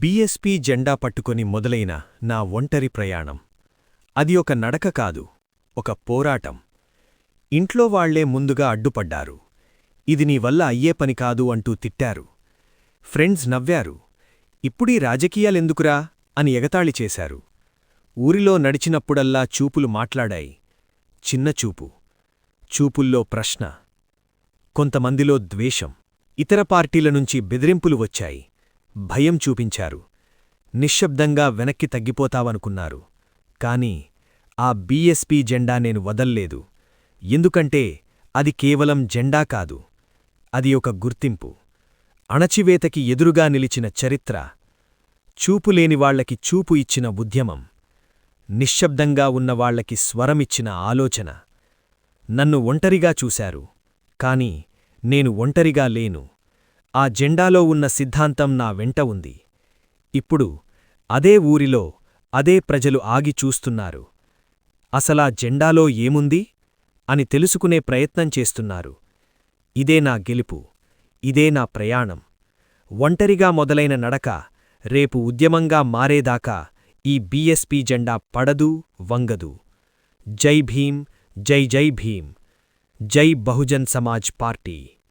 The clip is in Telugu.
బీఎస్పీ జెండా పట్టుకొని మొదలైన నా ఒంటరి ప్రయాణం. అది ఒక నడక కాదు ఒక పోరాటం. ఇంట్లో వాళ్ళే ముందుగా అడ్డుపడ్డారు. ఇది నీ వల్ల అయ్యే పని కాదు అంటూ తిట్టారు. ఫ్రెండ్స్ నవ్వారు. ఇప్పుడీ రాజకీయాలెందుకురా? అని ఎగతాళి చేశారు. ఊరిలో నడిచినప్పుడల్లా చూపులు మాట్లాడాయి. చిన్న చూపు. చూపుల్లో ప్రశ్న. కొంతమందిలో ద్వేషం. ఇతర పార్టీల నుంచి బెదిరింపులు వచ్చాయి. భయం చూపించారు. నిశ్శబ్దంగా వెనక్కి తగ్గిపోతావనుకున్నారు. కాని ఆ బీఎస్పీ జెండా నేను వదల్లేదు. ఎందుకంటే అది కేవలం జెండా కాదు. అది ఒక గుర్తింపు. అణచివేతకి ఎదురుగా నిలిచిన చరిత్ర. చూపులేనివాళ్ళకి చూపు ఇచ్చిన ఉద్యమం. నిశ్శబ్దంగా ఉన్నవాళ్ళకి స్వరమిచ్చిన ఆలోచన. నన్ను ఒంటరిగా చూశారు. కాని నేను ఒంటరిగా లేను. ఆ జెండాలో ఉన్న సిద్ధాంతం నా వెంట ఉంది. ఇప్పుడు అదే ఊరిలో అదే ప్రజలు ఆగి చూస్తున్నారు. అసలా జెండాలో ఏముంది? అని తెలుసుకునే ప్రయత్నం చేస్తున్నారు. ఇదే నా గెలుపు. ఇదే నా ప్రయాణం. ఒంటరిగా మొదలైన నడక రేపు ఉద్యమంగా మారేదాకా ఈ బీఎస్పీ జెండా పడదు వంగదు. జై భీం జై జై భీం జై బహుజన్ సమాజ్ పార్టీ.